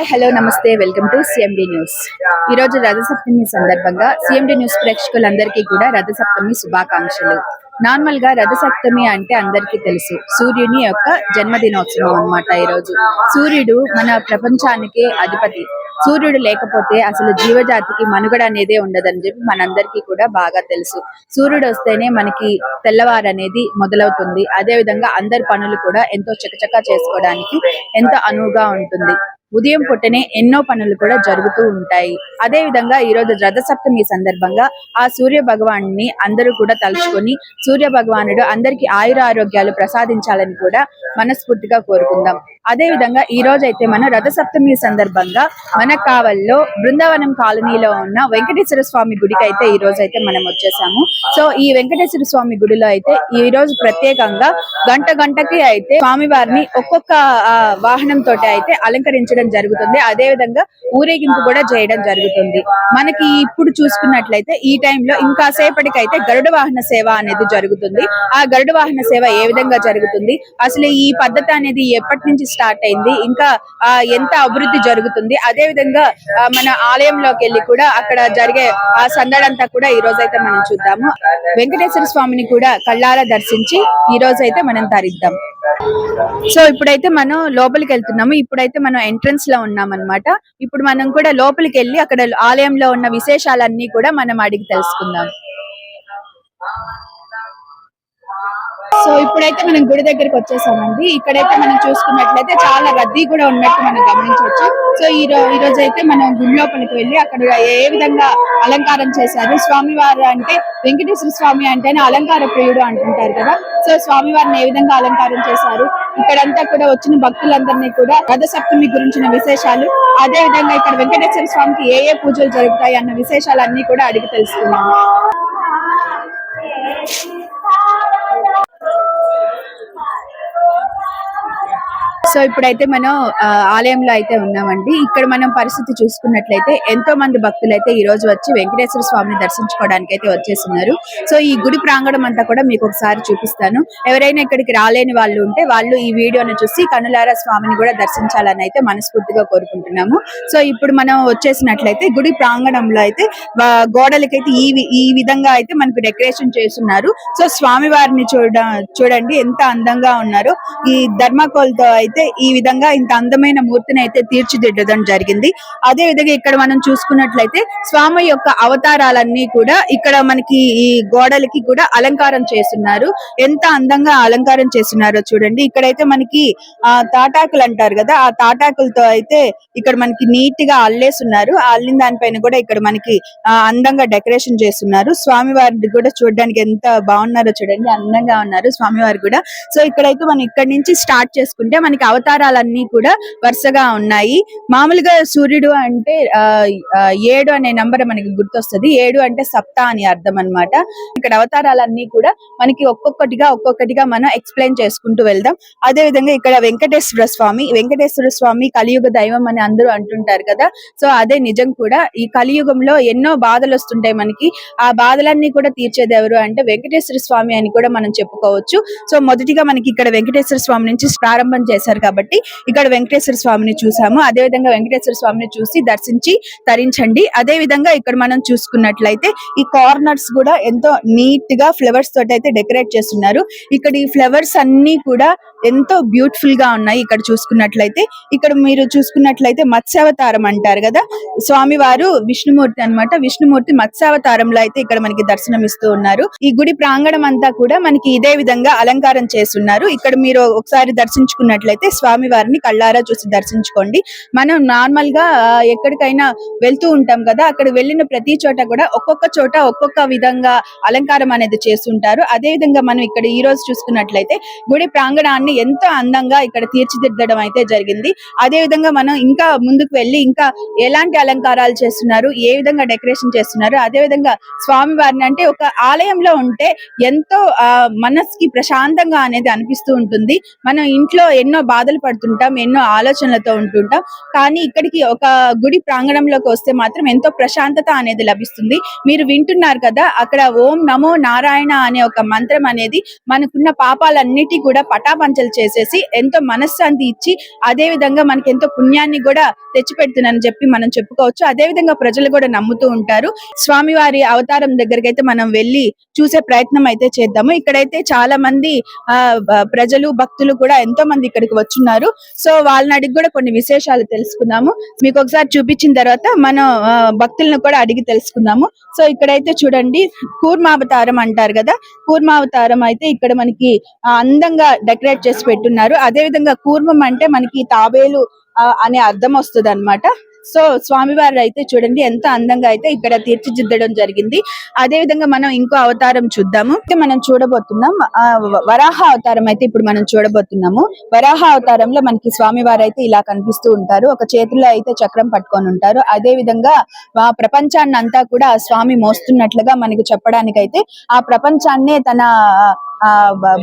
Hi hello నమస్తే welcome to CMD news ఈ రోజు రథసప్తమి సందర్భంగా సిఎండి న్యూస్ ప్రేక్షకులందరికీ కూడా రథసప్తమి శుభాకాంక్షలు. నార్మల్గా రథసప్తమి అంటే అందరికీ తెలుసు. సూర్యుని యొక్క జన్మదినోత్సవం అన్నమాట ఈ రోజు సూర్యుడు మన ప్రపంచానికి అధిపతి. సూర్యుడు లేకపోతే అసలు జీవజాతికి మనుగడ అనేదే ఉండదని చెప్పి మనందరికీ కూడా బాగా తెలుసు. సూర్యుడు వస్తేనే మనకి తెల్లవారు అనేది మొదలవుతుంది. అదే విధంగా అందరి పనులు కూడా ఎంతో చకచకా చేసుకోవడానికి ఎంతో అనువుగా ఉంటుంది. ఉదయం పుట్టనే ఎన్నో పనులు కూడా జరుగుతూ ఉంటాయి. అదే విధంగా ఈ రోజు రథసప్తమి సందర్భంగా ఆ సూర్య భగవాన్ని అందరూ కూడా తలుచుకొని సూర్య భగవానుడు అందరికి ఆయుర ఆరోగ్యాలు ప్రసాదించాలని కూడా మనస్ఫూర్తిగా కోరుకుందాం. అదే విధంగా ఈ రోజు అయితే మనం రథసప్తమి సందర్భంగా మన కావల్లో బృందావనం కాలనీలో ఉన్న వెంకటేశ్వర స్వామి గుడికి అయితే ఈ రోజు అయితే మనం వచ్చేసాము. సో ఈ వెంకటేశ్వర స్వామి గుడిలో అయితే ఈ రోజు ప్రత్యేకంగా గంట గంటకి అయితే స్వామి వారిని ఒక్కొక్క వాహనం తోటి అయితే అలంకరించడం జరుగుతుంది. అదే విధంగా ఊరేగింపు కూడా చేయడం జరుగుతుంది. మనకి ఇప్పుడు చూసుకున్నట్లయితే ఈ టైంలో ఇంకా సేపటికైతే గరుడ వాహన సేవ అనేది జరుగుతుంది. ఆ గరుడ వాహన సేవ ఏ విధంగా జరుగుతుంది? అసలు ఈ పద్ధతి అనేది ఎప్పటి నుంచి స్టార్ట్ అయింది? ఇంకా ఆ, ఎంత అభివృద్ధి జరుగుతుంది? అదే విధంగా మన ఆలయంలోకి వెళ్ళి కూడా అక్కడ జరిగే ఆ సందడంతా కూడా ఈ రోజు అయితే మనం చూద్దాము. వెంకటేశ్వర స్వామిని కూడా కళ్ళారా దర్శించి ఈ రోజు అయితే మనం తరిద్దాం. సో ఇప్పుడైతే మనం లోపలికి వెళ్తున్నాము. ఇప్పుడైతే మనం ఎంట్రన్స్లో ఉన్నాం అనమాట ఇప్పుడు మనం కూడా లోపలికి వెళ్ళి అక్కడ ఆలయంలో ఉన్న విశేషాలన్నీ కూడా మనం అడిగి తెలుసుకుందాం. సో ఇప్పుడైతే మనం గుడి దగ్గరికి వచ్చేసామండి. ఇక్కడైతే మనం చూసుకున్నట్లయితే చాలా రద్దీ కూడా ఉన్నట్టు మనం గమనించవచ్చు. సో ఈ రో ఈ రోజు అయితే మనం గుడి లోపలికి వెళ్ళి అక్కడ ఏ విధంగా అలంకారం చేశారు? స్వామివారు అంటే వెంకటేశ్వర స్వామి అంటేనే అలంకార ప్రియుడు అంటుంటారు కదా. సో స్వామివారిని ఏ విధంగా అలంకారం చేశారు? ఇక్కడంతా కూడా వచ్చిన భక్తులందరినీ కూడా రథ సప్తమి గురించిన విశేషాలు అదే విధంగా ఇక్కడ వెంకటేశ్వర స్వామికి ఏ ఏ పూజలు జరుగుతాయి అన్న విశేషాలన్నీ కూడా అడిగి తెలుసుకున్నాము. సో ఇప్పుడైతే మనం ఆ, ఆలయంలో అయితే ఉన్నామండి. ఇక్కడ మనం పరిస్థితి చూసుకున్నట్లయితే ఎంతో మంది భక్తులు అయితే ఈ రోజు వచ్చి వెంకటేశ్వర స్వామిని దర్శించుకోవడానికి అయితే వచ్చేస్తున్నారు. సో ఈ గుడి ప్రాంగణం అంతా కూడా మీకు ఒకసారి చూపిస్తాను. ఎవరైనా ఇక్కడికి రాలేని వాళ్ళు ఉంటే వాళ్ళు ఈ వీడియోను చూసి కనులారా స్వామిని కూడా దర్శించాలని అయితే మనస్ఫూర్తిగా కోరుకుంటున్నాము. సో ఇప్పుడు మనం వచ్చేసినట్లయితే గుడి ప్రాంగణంలో అయితే గోడలకైతే ఈ వి- ఈ విధంగా అయితే మనకు డెకరేషన్ చేస్తున్నారు. సో స్వామి వారిని చూడ చూడండి ఎంత అందంగా ఉన్నారో. ఈ ధర్మకోల్తో అయితే ఈ విధంగా ఇంత అందమైన మూర్తిని అయితే తీర్చిదిద్దడం జరిగింది. అదే విధంగా ఇక్కడ మనం చూసుకున్నట్లయితే స్వామి యొక్క అవతారాలన్నీ కూడా ఇక్కడ మనకి ఈ గోడలకి కూడా అలంకారం చేస్తున్నారు. ఎంత అందంగా అలంకారం చేస్తున్నారో చూడండి. ఇక్కడైతే మనకి ఆ తాటాకులు అంటారు కదా ఆ తాటాకులతో అయితే ఇక్కడ మనకి నీట్గా అల్లేస్తున్నారు ఆ అల్లిన దానిపైన కూడా ఇక్కడ మనకి అందంగా డెకరేషన్ చేస్తున్నారు. స్వామి వారిని కూడా చూడడానికి ఎంత బాగున్నారో చూడండి. అందంగా ఉన్నారు స్వామి వారు కూడా. సో ఇక్కడైతే మనం ఇక్కడ నుంచి స్టార్ట్ చేసుకుంటే మనకి అవతారాలన్నీ కూడా వరుసగా ఉన్నాయి. మామూలుగా సూర్యుడు అంటే ఆ, ఏడు అనే నంబర్ మనకి గుర్తొస్తుంది. ఏడు అంటే సప్త అని అర్థం అన్నమాట. ఇక్కడ అవతారాలన్నీ కూడా మనకి ఒక్కొక్కటిగా ఒక్కొక్కటిగా మనం ఎక్స్ప్లెయిన్ చేసుకుంటూ వెళ్దాం. అదే విధంగా ఇక్కడ వెంకటేశ్వర స్వామి వెంకటేశ్వర స్వామి కలియుగ దైవం అని అందరూ అంటుంటారు కదా. సో అదే నిజం కూడా. ఈ కలియుగంలో ఎన్నో బాధలు వస్తుంటాయి మనకి. ఆ బాధలన్నీ కూడా తీర్చేది ఎవరు అంటే వెంకటేశ్వర స్వామి అని కూడా మనం చెప్పుకోవచ్చు. సో మొదటిగా మనకి ఇక్కడ వెంకటేశ్వర స్వామి నుంచి ప్రారంభం చేశారు కాబట్టి ఇక్కడ వెంకటేశ్వర స్వామిని చూసాము. అదే విధంగా వెంకటేశ్వర స్వామిని చూసి దర్శించి తరించండి. అదే విధంగా ఇక్కడ మనం చూసుకున్నట్లయితే ఈ కార్నర్స్ కూడా ఎంతో నీట్గా ఫ్లవర్స్ తోటి అయితే డెకరేట్ చేస్తున్నారు. ఇక్కడ ఈ ఫ్లవర్స్ అన్ని కూడా ఎంతో బ్యూటిఫుల్గా ఉన్నాయి ఇక్కడ చూసుకున్నట్లయితే. ఇక్కడ మీరు చూసుకున్నట్లయితే మత్స్యావతారం అంటారు కదా. స్వామి వారు విష్ణుమూర్తి అన్నమాట. విష్ణుమూర్తి మత్స్యావతారంలో అయితే ఇక్కడ మనకి దర్శనం ఇస్తూ ఉన్నారు. ఈ గుడి ప్రాంగణం అంతా కూడా మనకి ఇదే విధంగా అలంకారం చేస్తున్నారు. ఇక్కడ మీరు ఒకసారి దర్శించుకున్నట్లయితే స్వామి వారిని కళ్ళారా చూసి దర్శించుకోండి. మనం నార్మల్గా ఎక్కడికైనా వెళ్తూ ఉంటాం కదా అక్కడ వెళ్ళిన ప్రతి చోట కూడా ఒక్కొక్క చోట ఒక్కొక్క విధంగా అలంకారం అనేది చేస్తుంటారు. అదే విధంగా మనం ఇక్కడ ఈ రోజు చూసుకున్నట్లయితే గుడి ప్రాంగణాన్ని ఎంతో అందంగా ఇక్కడ తీర్చిదిద్దడం అయితే జరిగింది. అదే విధంగా మనం ఇంకా ముందుకు వెళ్ళి ఇంకా ఎలాంటి అలంకారాలు చేస్తున్నారు ఏ విధంగా డెకరేషన్ చేస్తున్నారు అదే విధంగా స్వామి వారిని అంటే ఒక ఆలయంలో ఉంటే ఎంతో ఆ, మనసుకి ప్రశాంతంగా అనేది అనిపిస్తూ ఉంటుంది. మనం ఇంట్లో ఎన్నో బాధలు పడుతుంటాం ఎన్నో ఆలోచనలతో ఉంటుంటాం. కానీ ఇక్కడికి ఒక గుడి ప్రాంగణంలోకి వస్తే మాత్రం ఎంతో ప్రశాంతత అనేది లభిస్తుంది. మీరు వింటున్నారు కదా అక్కడ ఓం నమో నారాయణ అనే ఒక మంత్రం అనేది మనకున్న పాపాలన్నిటి కూడా పటాపంచలు చేసేసి ఎంతో మనశ్శాంతి ఇచ్చి అదే విధంగా మనకి ఎంతో పుణ్యాన్ని కూడా తెచ్చిపెడుతుందని చెప్పి మనం చెప్పుకోవచ్చు. అదే విధంగా ప్రజలు కూడా నమ్ముతూ ఉంటారు. స్వామివారి అవతారం దగ్గరికి అయితే మనం వెళ్ళి చూసే ప్రయత్నం అయితే చేద్దాము. ఇక్కడైతే చాలా మంది ఆ ప్రజలు భక్తులు కూడా ఎంతో మంది ఇక్కడికి వచ్చున్నారు. సో వాళ్ళని అడిగి కూడా కొన్ని విశేషాలు తెలుసుకున్నాము మీకు ఒకసారి చూపించిన తర్వాత మనం భక్తులను కూడా అడిగి తెలుసుకుందాము. సో ఇక్కడైతే చూడండి కూర్మావతారం అంటారు కదా. కూర్మావతారం అయితే ఇక్కడ మనకి అందంగా డెకరేట్ చేసి పెట్టున్నారు. అదే విధంగా కూర్మం అంటే మనకి తాబేలు అనే అర్థం వస్తుంది అనమాట సో స్వామివారు అయితే చూడండి ఎంత అందంగా అయితే ఇక్కడ తీర్చిదిద్దడం జరిగింది. అదే విధంగా మనం ఇంకో అవతారం చూద్దాము. మనం చూడబోతున్నాం ఆ, వరాహ అవతారం అయితే ఇప్పుడు మనం చూడబోతున్నాము. వరాహ అవతారంలో మనకి స్వామివారు అయితే ఇలా కనిపిస్తూ ఉంటారు. ఒక చేతిలో అయితే చక్రం పట్టుకొని ఉంటారు. అదే విధంగా ఆ ప్రపంచాన్ని అంతా కూడా స్వామి మోస్తున్నట్లుగా మనకి చెప్పడానికైతే ఆ ప్రపంచాన్నే తన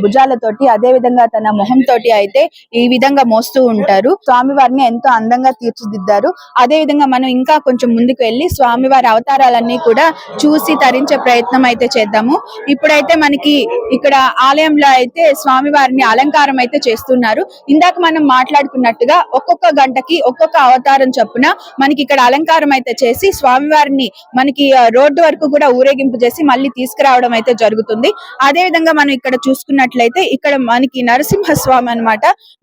భుజాలతోటి అదే విధంగా తన మొహం తోటి అయితే ఈ విధంగా మోస్తూ ఉంటారు. స్వామివారిని ఎంతో అందంగా తీర్చిదిద్దారు. అదే విధంగా మనం ఇంకా కొంచెం ముందుకు వెళ్ళి స్వామివారి అవతారాలన్నీ కూడా చూసి తరించే ప్రయత్నం అయితే చేద్దాము. ఇప్పుడైతే మనకి ఇక్కడ ఆలయంలో అయితే స్వామివారిని అలంకారం అయితే చేస్తున్నారు. ఇందాక మనం మాట్లాడుకున్నట్టుగా ఒక్కొక్క గంటకి ఒక్కొక్క అవతారం చొప్పున మనకి ఇక్కడ అలంకారం అయితే చేసి స్వామివారిని మనకి రోడ్డు వరకు కూడా ఊరేగింపు చేసి మళ్ళీ తీసుకురావడం అయితే జరుగుతుంది. అదే విధంగా మనం ఇక్కడ ఇక్కడ చూసుకున్నట్లయితే ఇక్కడ మనకి నరసింహ స్వామి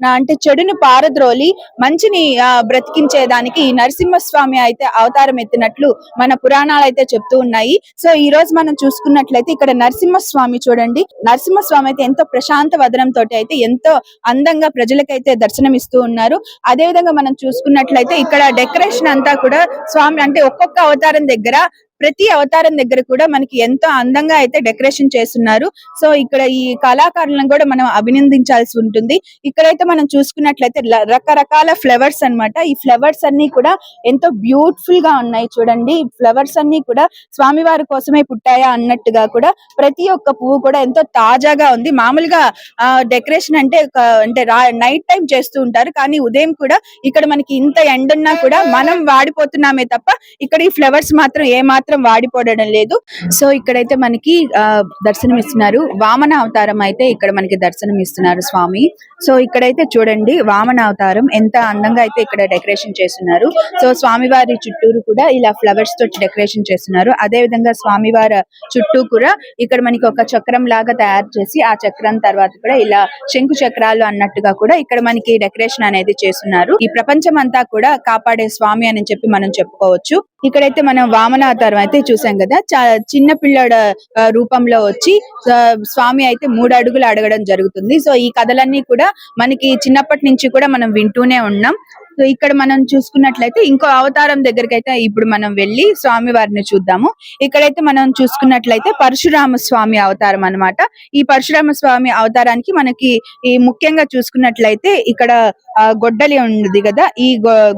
నా అంటే చెడుని పారద్రోలి మంచిని బ్రతికించేదానికి ఈ నరసింహస్వామి అయితే అవతారం ఎత్తినట్లు మన పురాణాలు అయితే చెప్తూ ఉన్నాయి. సో ఈ రోజు మనం చూసుకున్నట్లయితే ఇక్కడ నరసింహస్వామి చూడండి. నరసింహస్వామి అయితే ఎంతో ప్రశాంత వదనం తోటి అయితే ఎంతో అందంగా ప్రజలకైతే దర్శనం ఇస్తూ ఉన్నారు. అదే విధంగా మనం చూసుకున్నట్లయితే ఇక్కడ డెకరేషన్ అంతా కూడా స్వామి అంటే ఒక్కొక్క అవతారం దగ్గర ప్రతి అవతారం దగ్గర కూడా మనకి ఎంతో అందంగా అయితే డెకరేషన్ చేస్తున్నారు. సో ఇక్కడ ఈ కళాకారులను కూడా మనం అభినందించాల్సి ఉంటుంది. ఇక్కడైతే మనం చూసుకున్నట్లయితే రకరకాల ఫ్లవర్స్ అన్నమాట. ఈ ఫ్లవర్స్ అన్ని కూడా ఎంతో బ్యూటిఫుల్గా ఉన్నాయి చూడండి. ఫ్లవర్స్ అన్ని కూడా స్వామివారి కోసమే పుట్టాయా అన్నట్టుగా కూడా ప్రతి ఒక్క పువ్వు కూడా ఎంతో తాజాగా ఉంది. మామూలుగా ఆ డెకరేషన్ అంటే ఒక- అంటే నైట్ టైం చేస్తూ ఉంటారు. కానీ ఉదయం కూడా ఇక్కడ మనకి ఇంత ఎండున్నా కూడా మనం వాడిపోతున్నామే తప్ప ఇక్కడ ఈ ఫ్లవర్స్ మాత్రం ఏ మాత్రం వాడిపోవడం లేదు. సో ఇక్కడైతే మనకి ఆ, దర్శనం ఇస్తున్నారు వామన అవతారం అయితే ఇక్కడ మనకి దర్శనం ఇస్తున్నారు స్వామి. సో ఇక్కడైతే చూడండి వామన అవతారం ఎంత అందంగా అయితే ఇక్కడ డెకరేషన్ చేస్తున్నారు. సో స్వామివారి చుట్టూరు కూడా ఇలా ఫ్లవర్స్ తోటి డెకరేషన్ చేస్తున్నారు. అదే విధంగా స్వామివారి చుట్టూ కూడా ఇక్కడ మనకి ఒక చక్రం లాగా తయారు చేసి ఆ చక్రం తర్వాత కూడా ఇలా శంకు చక్రాలు అన్నట్టుగా కూడా ఇక్కడ మనకి డెకరేషన్ అనేది చేస్తున్నారు. ఈ ప్రపంచం అంతా కూడా కాపాడే స్వామి అని చెప్పి మనం చెప్పుకోవచ్చు. ఇక్కడైతే మనం వామన అవతారం అయితే చూసాం కదా. చా- చిన్న పిల్లడ రూపంలో వచ్చి స్వామి అయితే మూడు అడుగులు అడగడం జరుగుతుంది. సో ఈ కథలన్నీ కూడా మనకి చిన్నప్పటి నుంచి కూడా మనం వింటూనే ఉన్నాం. సో ఇక్కడ మనం చూసుకున్నట్లయితే ఇంకో అవతారం దగ్గరికి అయితే ఇప్పుడు మనం వెళ్ళి స్వామి వారిని చూద్దాము. ఇక్కడైతే మనం చూసుకున్నట్లయితే పరశురామ స్వామి అవతారం అన్నమాట. ఈ పరశురామ స్వామి అవతారానికి మనకి ఈ ముఖ్యంగా చూసుకున్నట్లయితే ఇక్కడ ఆ, గొడ్డలి ఉంది కదా. ఈ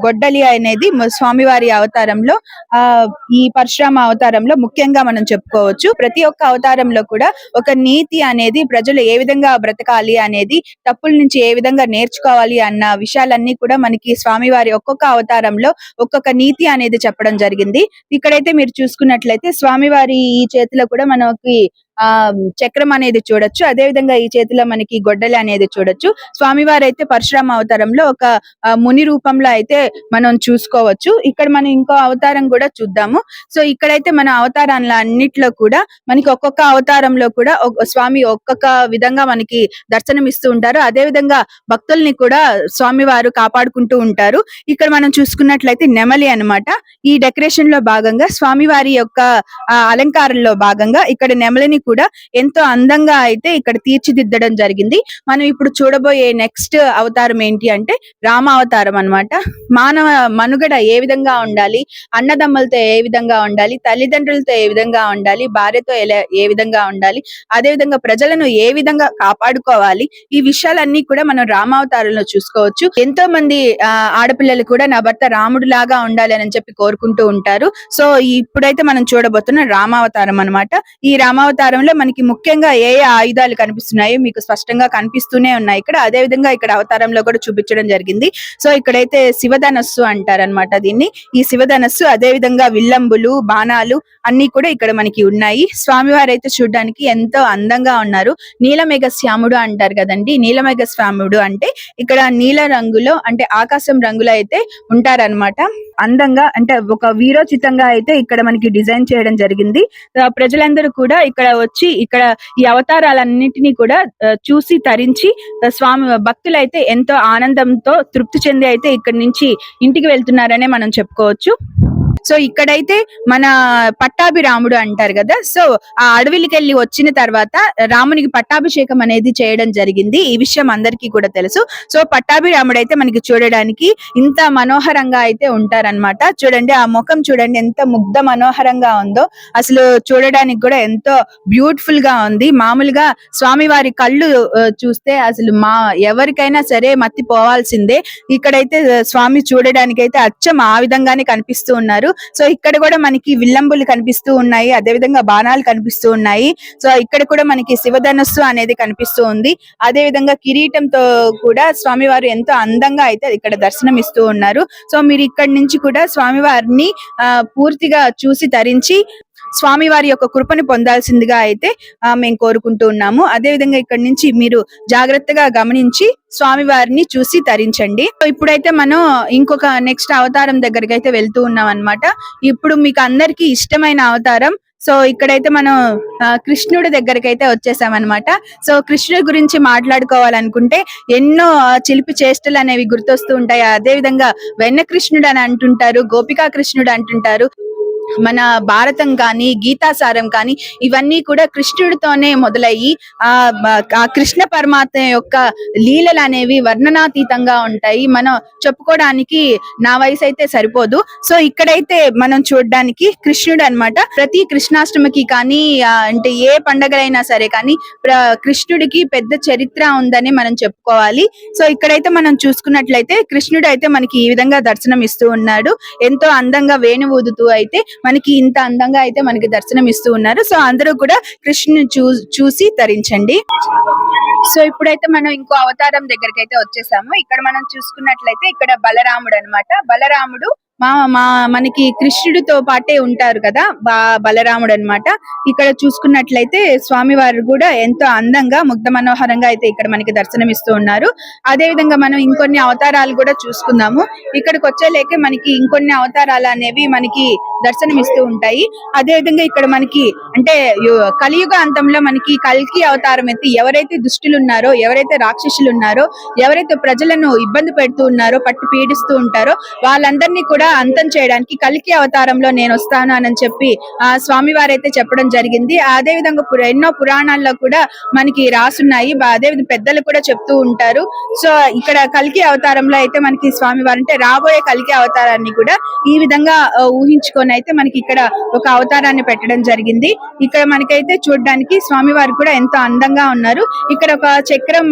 గొడ్డలి అనేది స్వామివారి అవతారంలో ఆ ఈ పరశురామ అవతారంలో ముఖ్యంగా మనం చెప్పుకోవచ్చు. ప్రతి ఒక్క అవతారంలో కూడా ఒక నీతి అనేది ప్రజలు ఏ విధంగా బ్రతకాలి అనేది తప్పుల నుంచి ఏ విధంగా నేర్చుకోవాలి అన్న విషయాలన్నీ కూడా మనకి స్వామివారి ఒక్కొక్క అవతారంలో ఒక్కొక్క నీతి అనేది చెప్పడం జరిగింది. ఇక్కడైతే మీరు చూసుకున్నట్లయితే స్వామివారి ఈ చేతిలో కూడా మనకి ఆ చక్రం అనేది చూడొచ్చు. అదే విధంగా ఈ చేతిలో మనకి గొడ్డలి అనేది చూడొచ్చు. స్వామివారు అయితే పరశురామ అవతారంలో ఒక ముని రూపంలో అయితే మనం చూసుకోవచ్చు. ఇక్కడ మనం ఇంకో అవతారం కూడా చూద్దాము. సో ఇక్కడైతే మన అవతారాల అన్నిట్లో కూడా మనకి ఒక్కొక్క అవతారంలో కూడా ఒక- స్వామి ఒక్కొక్క విధంగా మనకి దర్శనం ఇస్తూ ఉంటారు. అదే విధంగా భక్తుల్ని కూడా స్వామి వారు కాపాడుకుంటూ ఉంటారు. ఇక్కడ మనం చూసుకున్నట్లయితే నెమలి అన్నమాట. ఈ డెకరేషన్లో భాగంగా స్వామివారి యొక్క అలంకారంలో భాగంగా ఇక్కడ నెమలిని కూడా ఎంతో అందంగా అయితే ఇక్కడ తీర్చిదిద్దడం జరిగింది. మనం ఇప్పుడు చూడబోయే నెక్స్ట్ అవతారం ఏంటి అంటే రామ అవతారం అన్నమాట. మానవ మనుగడ ఏ విధంగా ఉండాలి? అన్నదమ్ములతో ఏ విధంగా ఉండాలి? తల్లిదండ్రులతో ఏ విధంగా ఉండాలి? భార్యతో ఎలా ఏ విధంగా ఉండాలి? అదే విధంగా ప్రజలను ఏ విధంగా కాపాడుకోవాలి? ఈ విషయాలన్నీ కూడా మనం రామావతారంలో చూసుకోవచ్చు. ఎంతో మంది ఆ, ఆడపిల్లలు కూడా నా భర్త రాముడు లాగా ఉండాలి అని చెప్పి కోరుకుంటూ ఉంటారు. సో ఇప్పుడైతే మనం చూడబోతున్న రామావతారం అన్నమాట. ఈ రామావతారం అవతారంలో మనకి ముఖ్యంగా ఏ ఏ ఆయుధాలు కనిపిస్తున్నాయో మీకు స్పష్టంగా కనిపిస్తూనే ఉన్నాయి ఇక్కడ. అదే విధంగా ఇక్కడ అవతారంలో కూడా చూపించడం జరిగింది. సో ఇక్కడైతే శివధనస్సు అంటారనమాట దీన్ని. ఈ శివధనస్సు అదే విధంగా విల్లంబులు బాణాలు అన్ని కూడా ఇక్కడ మనకి ఉన్నాయి. స్వామివారు అయితే చూడడానికి ఎంతో అందంగా ఉన్నారు. నీలమేఘ శ్యాముడు అంటారు కదండి. నీలమేఘ స్వాముడు అంటే ఇక్కడ నీల రంగులో అంటే ఆకాశం రంగులో అయితే ఉంటారన్నమాట. అందంగా అంటే ఒక వీరోచితంగా అయితే ఇక్కడ మనకి డిజైన్ చేయడం జరిగింది. ప్రజలందరూ కూడా ఇక్కడ వచ్చి ఇక్కడ ఈ అవతారాలన్నింటినీ కూడా చూసి తరించి స్వామి భక్తులు అయితే ఎంతో ఆనందంతో తృప్తి చెంది అయితే ఇక్కడ నుంచి ఇంటికి వెళ్తున్నారనే మనం చెప్పుకోవచ్చు. సో ఇక్కడైతే మన పట్టాభిరాముడు అంటారు కదా సో ఆ అడవికి వెళ్ళి వచ్చిన తర్వాత రామునికి పట్టాభిషేకం అనేది చేయడం జరిగింది. ఈ విషయం అందరికీ కూడా తెలుసు. సో పట్టాభిరాముడు అయితే మనకి చూడడానికి ఇంత మనోహరంగా అయితే ఉంటారన్నమాట. చూడండి ఆ ముఖం చూడండి ఎంత ముగ్ధ మనోహరంగా ఉందో. అసలు చూడడానికి కూడా ఎంతో బ్యూటిఫుల్గా ఉంది. మామూలుగా స్వామివారి కళ్ళు చూస్తే అసలు మా ఎవరికైనా సరే మత్తి పోవాల్సిందే ఇక్కడైతే స్వామి చూడడానికి అయితే అచ్చం ఆ విధంగానే కనిపిస్తూ ఉన్నారు. సో ఇక్కడ కూడా మనకి విల్లంబులు కనిపిస్తూ ఉన్నాయి అదే విధంగా బాణాలు కనిపిస్తూ ఉన్నాయి. సో ఇక్కడ కూడా మనకి శివధనస్సు అనేది కనిపిస్తూ ఉంది. అదే విధంగా కిరీటంతో కూడా స్వామివారు ఎంతో అందంగా అయితే ఇక్కడ దర్శనం ఇస్తూ ఉన్నారు. సో మీరు ఇక్కడ నుంచి కూడా స్వామివారిని ఆ, పూర్తిగా చూసి తరించి స్వామివారి యొక్క కృపను పొందాల్సిందిగా అయితే మేము కోరుకుంటూ ఉన్నాము. అదే విధంగా ఇక్కడ నుంచి మీరు జాగ్రత్తగా గమనించి స్వామివారిని చూసి తరించండి. సో ఇప్పుడైతే మనం ఇంకొక నెక్స్ట్ అవతారం దగ్గరికి అయితే వెళ్తూ ఉన్నాం అన్నమాట. ఇప్పుడు మీకు అందరికి ఇష్టమైన అవతారం సో ఇక్కడైతే మనం కృష్ణుడి దగ్గరికి అయితే వచ్చేసామన్నమాట సో కృష్ణుడి గురించి మాట్లాడుకోవాలనుకుంటే ఎన్నో చిలిపి చేష్టలు అనేవి గుర్తొస్తూ ఉంటాయి. అదే విధంగా వెన్న కృష్ణుడు అని అంటుంటారు గోపికా కృష్ణుడు అంటుంటారు. మన భారతం కానీ గీతాసారం కానీ ఇవన్నీ కూడా కృష్ణుడితోనే మొదలయ్యి ఆ కృష్ణ పరమాత్మ యొక్క లీలలు అనేవి వర్ణనాతీతంగా ఉంటాయి. మనం చెప్పుకోవడానికి నా వయసు అయితే సరిపోదు. సో ఇక్కడైతే మనం చూడడానికి కృష్ణుడు అన్నమాట. ప్రతి కృష్ణాష్టమికి కానీ అంటే ఏ పండగలైనా సరే కానీ కృష్ణుడికి పెద్ద చరిత్ర ఉందని మనం చెప్పుకోవాలి. సో ఇక్కడైతే మనం చూసుకున్నట్లయితే కృష్ణుడు అయితే మనకి ఈ విధంగా దర్శనం ఇస్తూ ఉన్నాడు. ఎంతో అందంగా వేణు ఊదుతూ అయితే మనకి ఇంత అందంగా అయితే మనకి దర్శనం ఇస్తూ ఉన్నారు. సో అందరూ కూడా కృష్ణుని చూ చూసి తరించండి. సో ఇప్పుడైతే మనం ఇంకో అవతారం దగ్గరికి అయితే వచ్చేసాము. ఇక్కడ మనం చూసుకున్నట్లయితే ఇక్కడ బలరాముడు అన్నమాట. బలరాముడు మా మా మనకి కృష్ణుడితో పాటే ఉంటారు కదా బా బలరాముడు అన్నమాట ఇక్కడ చూసుకున్నట్లయితే స్వామివారు కూడా ఎంతో అందంగా ముగ్ధ మనోహరంగా అయితే ఇక్కడ మనకి దర్శనం ఇస్తూ ఉన్నారు. అదే విధంగా మనం ఇంకొన్ని అవతారాలు కూడా చూసుకుందాము. ఇక్కడికి వచ్చేలేకే మనకి ఇంకొన్ని అవతారాలు అనేవి మనకి దర్శనం ఇస్తూ ఉంటాయి. అదే విధంగా ఇక్కడ మనకి అంటే కలియుగ అంతంలో మనకి కల్కి అవతారం అయితే ఎవరైతే దుష్టులు ఉన్నారో ఎవరైతే రాక్షసులు ఉన్నారో ఎవరైతే ప్రజలను ఇబ్బంది పెడుతూ ఉన్నారో పట్టు పీడిస్తూ ఉంటారో వాళ్ళందరినీ కూడా అంతం చేయడానికి కలికి అవతారంలో నేను వస్తాను అని చెప్పి ఆ స్వామి వారైతే చెప్పడం జరిగింది. అదే విధంగా ఎన్నో పురాణాల్లో కూడా మనకి రాసున్నాయి. అదేవిధంగా అదే పెద్దలు కూడా చెప్తూ ఉంటారు. సో ఇక్కడ కలికి అవతారంలో అయితే మనకి స్వామి వారు అంటే రాబోయే కలికి అవతారాన్ని కూడా ఈ విధంగా ఊహించుకొని అయితే మనకి ఇక్కడ ఒక అవతారాన్ని పెట్టడం జరిగింది. ఇక్కడ మనకైతే చూడడానికి స్వామి వారు కూడా ఎంతో అందంగా ఉన్నారు. ఇక్కడ ఒక చక్రం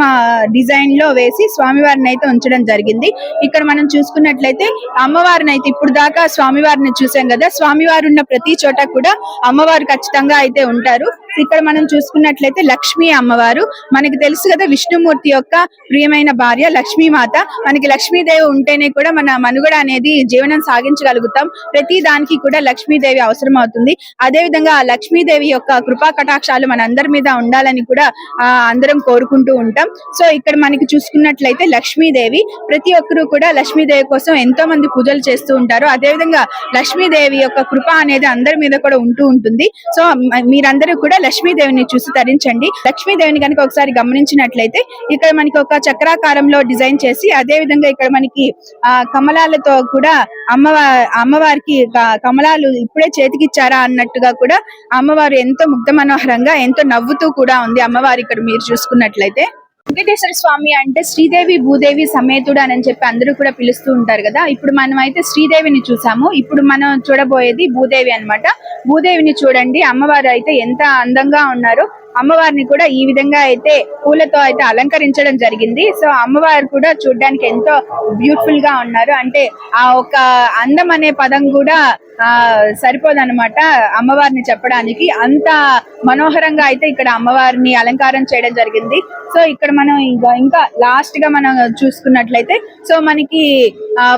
డిజైన్లో వేసి స్వామి వారిని అయితే ఉంచడం జరిగింది. ఇక్కడ మనం చూసుకున్నట్లయితే అమ్మవారిని అయితే ఇప్పుడు దాకా స్వామివారిని చూసాం కదా స్వామివారు ఉన్న ప్రతి చోట కూడా అమ్మవారు ఖచ్చితంగా అయితే ఉంటారు. ఇక్కడ మనం చూసుకున్నట్లయితే లక్ష్మీ అమ్మవారు మనకి తెలుసు కదా విష్ణుమూర్తి యొక్క ప్రియమైన భార్య లక్ష్మీమాత మనకి లక్ష్మీదేవి ఉంటేనే కూడా మన మనుగడ అనేది జీవనం సాగించగలుగుతాం. ప్రతి దానికి కూడా లక్ష్మీదేవి అవసరం అవుతుంది. అదే విధంగా ఆ లక్ష్మీదేవి యొక్క కృపా కటాక్షాలు మన అందరి మీద ఉండాలని కూడా ఆ, అందరం కోరుకుంటూ ఉంటాం. సో ఇక్కడ మనకి చూసుకున్నట్లయితే లక్ష్మీదేవి ప్రతి ఒక్కరూ కూడా లక్ష్మీదేవి కోసం ఎంతో మంది పూజలు చేస్తూ ఉంటారు. అదే విధంగా లక్ష్మీదేవి యొక్క కృప అనేది అందరి మీద కూడా ఉంటూ ఉంటుంది. సో మీరందరూ కూడా లక్ష్మీదేవిని చూసి తరించండి. లక్ష్మీదేవిని కనుక ఒకసారి గమనించినట్లయితే ఇక్కడ మనకి ఒక చక్రాకారంలో డిజైన్ చేసి అదే విధంగా ఇక్కడ మనకి ఆ కమలాలతో కూడా అమ్మవారి అమ్మవారికి కమలాలు ఇప్పుడే చేతికిచ్చారా అన్నట్టుగా కూడా అమ్మవారు ఎంతో ముగ్ధ మనోహరంగా ఎంతో నవ్వుతూ కూడా ఉంది అమ్మవారు ఇక్కడ మీరు చూసుకున్నట్లయితే. వెంకటేశ్వర స్వామి అంటే శ్రీదేవి భూదేవి సమేతుడు అని చెప్పి అందరూ కూడా పిలుస్తూ ఉంటారు కదా. ఇప్పుడు మనం అయితే శ్రీదేవిని చూసాము. ఇప్పుడు మనం చూడబోయేది భూదేవి అన్నమాట. భూదేవిని చూడండి. అమ్మవారు అయితే ఎంత అందంగా ఉన్నారో అమ్మవారిని కూడా ఈ విధంగా అయితే పూలతో అయితే అలంకరించడం జరిగింది. సో అమ్మవారు కూడా చూడడానికి ఎంతో బ్యూటిఫుల్గా ఉన్నారు. అంటే ఆ ఒక అందం అనే పదం కూడా సరిపోదన్నమాట అమ్మవారిని చెప్పడానికి. అంత మనోహరంగా అయితే ఇక్కడ అమ్మవారిని అలంకారం చేయడం జరిగింది. సో ఇక్కడ మనం ఇంకా ఇంకా లాస్ట్గా మనం చూసుకున్నట్లయితే సో మనకి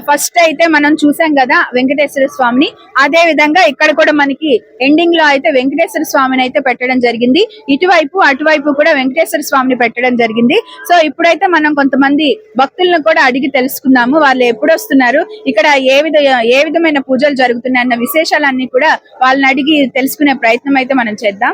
ఫస్ట్ అయితే మనం చూసాం కదా వెంకటేశ్వర స్వామిని. అదే విధంగా ఇక్కడ కూడా మనకి ఎండింగ్లో అయితే వెంకటేశ్వర స్వామిని అయితే పెట్టడం జరిగింది. ఇటువైపు అటువైపు కూడా వెంకటేశ్వర స్వామిని పెట్టడం జరిగింది. సో ఇప్పుడైతే మనం కొంతమంది భక్తులను కూడా అడిగి తెలుసుకుందాము. వాళ్ళు ఎప్పుడు వస్తున్నారు? ఇక్కడ ఏ విధ ఏ విధమైన పూజలు జరుగుతున్నాయి అన్న విశేషాలన్నీ కూడా వాళ్ళని అడిగి తెలుసుకునే ప్రయత్నం అయితే మనం చేద్దాం.